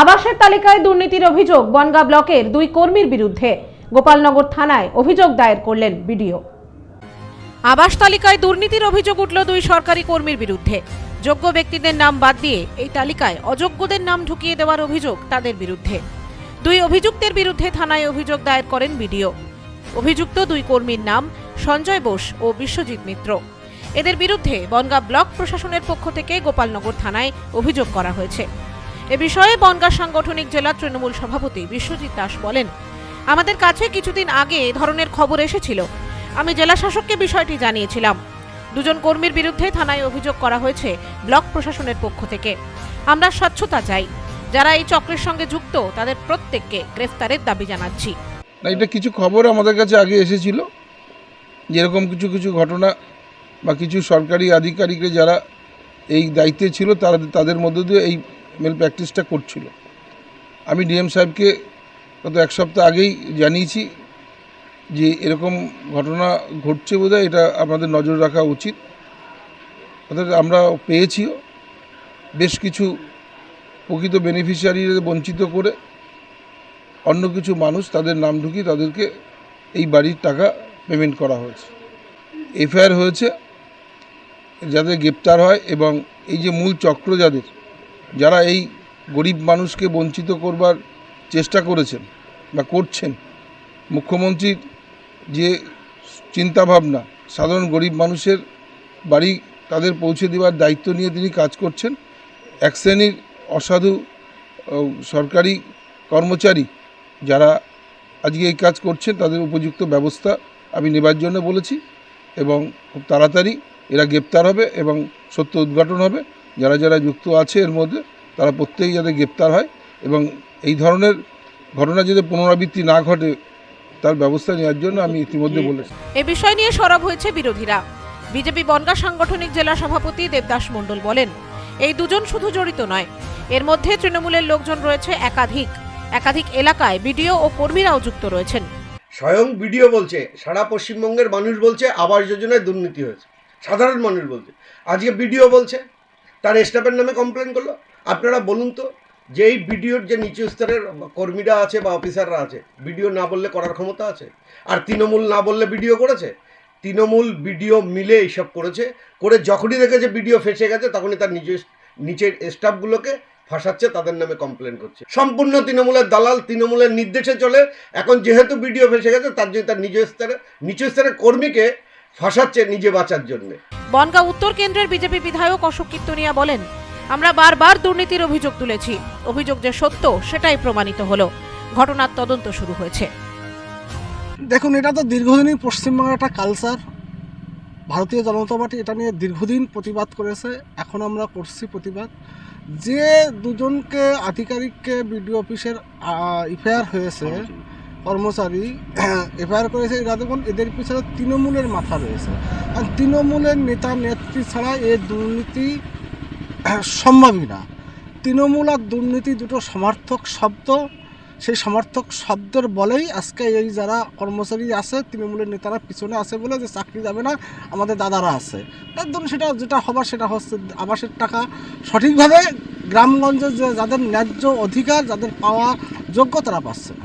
আবাসের তালিকায় দুর্নীতির অভিযোগ বনগা ব্লকের দুই কর্মীর বিরুদ্ধে। গোপালনগর থানায় অভিযোগ দায়ের করলেন বিডিও। আবাস তালিকায় দুর্নীতির অভিযোগ উঠল দুই সরকারি কর্মীর বিরুদ্ধে। যোগ্য ব্যক্তিদের নাম বাদ দিয়ে এই তালিকায় অযোগ্যদের নাম ঢুকিয়ে দেওয়ার অভিযোগ তাদের বিরুদ্ধে। দুই অভিযুক্তের বিরুদ্ধে থানায় অভিযোগ দায়ের করেন বিডিও। অভিযুক্ত দুই কর্মীর নাম সঞ্জয় বোস ও বিশ্বজিৎ মিত্র। এদের বিরুদ্ধে বনগা ব্লক প্রশাসনের পক্ষ থেকে গোপালনগর থানায় অভিযোগ করা হয়েছে। এ বিষয়ে বনগা সাংগঠনিক জেলা তৃণমূল সভাপতি বিশ্বজিৎ দাস বলেন, আমাদের কাছে কিছুদিন আগে এ ধরনের খবর এসেছিল। আমি জেলা শাসককে বিষয়টি জানিয়েছিলাম। দুজন কর্মীর বিরুদ্ধে থানায় অভিযোগ করা হয়েছে ব্লক প্রশাসনের পক্ষ থেকে। আমরা স্বচ্ছতা চাই। যারা এই চক্রের সঙ্গে যুক্ত, তাদের প্রত্যেককে গ্রেফতারের দাবি জানাচ্ছি। এটা কিছু খবর আমাদের কাছে আগে এসেছিল। যেরকম কিছু কিছু ঘটনা বা কিছু সরকারি আধিকারিকরা যারা এই দায়িত্বে ছিল, তারা, তাদের মধ্য দিয়ে এই মেল প্র্যাকটিসটা করছিল। আমি ডিএম সাহেবকে গত এক সপ্তাহ আগেই জানিয়েছি যে এরকম ঘটনা ঘটছে বোধহয়, এটা আমাদের নজর রাখা উচিত। অর্থাৎ আমরা পেয়েছিও বেশ কিছু প্রকৃত বেনিফিশিয়ারিদের বঞ্চিত করে অন্য কিছু মানুষ তাদের নাম ঢুকিয়ে তাদেরকে এই বাড়ির টাকা পেমেন্ট করা হয়েছে। এফআইআর হয়েছে যাদের গ্রেপ্তার হয় এবং এই যে মূল চক্র যাদের যারা এই গরিব মানুষকে বঞ্চিত করবার চেষ্টা করেছেন বা করছেন, মুখ্যমন্ত্রীর যে চিন্তাভাবনা, সাধারণ গরিব মানুষের বাড়ি তাদের পৌঁছে দেওয়ার দায়িত্ব নিয়ে তিনি কাজ করছেন, এক শ্রেণির অসাধু সরকারি কর্মচারী যারা আজকে এই কাজ করছেন তাদের উপযুক্ত ব্যবস্থা আমি নেবার জন্য বলেছি এবং খুব তাড়াতাড়ি এরা গ্রেপ্তার হবে এবং সত্য উদ্ঘাটন হবে। যারা যারা যুক্ত আছে এর মধ্যে তারা প্রত্যেকেই যাতে গ্রেপ্তার হয় এবং এই ধরনের ঘটনা যদি পুনরাবৃত্তি না ঘটে তার ব্যবস্থা নেওয়ার জন্য আমি ইতিমধ্যে বলেছি। এ বিষয় নিয়ে সরব হয়েছে বিরোধীরা। বিজেপি বনগা সাংগঠনিক জেলা সভাপতি দেবদাস মণ্ডল বলেন এই দুজন শুধু জড়িত নয়। এর মধ্যে তৃণমূলের লোকজন রয়েছে একাধিক। একাধিক এলাকায় বিডিও ও কর্মীরাও যুক্ত রয়েছেন। স্বয়ং ভিডিও বলছে সারা পশ্চিমবঙ্গের মানুষ বলছে আবাস যোজনায় দুর্নীতি হয়েছে। সাধারণ মানুষ বলছে। আজকে ভিডিও বলছে তার স্টাফের নামে কমপ্লেন করল। আপনারা বলুন তো যে এই ভিডিওর যে নিচু স্তরের কর্মীরা আছে বা অফিসাররা আছে ভিডিও না বললে করার ক্ষমতা আছে? আর তৃণমূল না বললে ভিডিও করেছে? তৃণমূল ভিডিও মিলে এইসব করেছে, করে যখনই দেখেছে ভিডিও ফেসে গেছে, তখনই তার নিজের নিচের স্টাফগুলোকে ফাঁসাচ্ছে, তাদের নামে কমপ্লেন করছে। সম্পূর্ণ তৃণমূলের দালাল, তৃণমূলের নির্দেশে চলে, এখন যেহেতু ভিডিও ফেসে গেছে, তার জন্য তার নিজ স্তরে, নিচু স্তরের কর্মীকে ফাঁসাচ্ছে নিজে বাঁচার জন্যে। বনগা উত্তর কেন্দ্রের বিজেপি বিধায়ক অশোক কীর্তনিয়া বলেন আমরা বারবার দুর্নীতির অভিযোগ তুলেছি। অভিযোগ যে সত্য সেটাই প্রমাণিত হলো। ঘটনার তদন্ত শুরু হয়েছে। দেখুন এটা তো দীর্ঘদিনই পশ্চিমবঙ্গের একটা কালচার ভারতীয় জনতা পার্টি এটা নিয়ে দীর্ঘদিন প্রতিবাদ করেছে। এখন আমরা করছি প্রতিবাদ। যে দুজনকে আধিকারিককে বিডিও অফিসের এফআইআর হয়েছে কর্মচারী এফআইআর করেছে দেখুন এদের পিছনে তৃণমূলের মাথা রয়েছে। আর তৃণমূলের নেতা, নেত্রী ছাড়া এ দুর্নীতি সম্ভবই না। তৃণমূল আর দুর্নীতি দুটো সমার্থক শব্দ। সেই সমর্থক শব্দের বলেই আজকে এই যারা কর্মচারী আছে, তৃণমূলের নেতারা পিছনে আছে বলে যে চাকরি যাবে না, আমাদের দাদারা আছে। ধরুন সেটা, যেটা হবার সেটা হচ্ছে আবাসের টাকা। সঠিকভাবে গ্রামগঞ্জে যে যাদের ন্যায্য অধিকার, যাদের পাওয়া যোগ্য, তারা পাচ্ছে না।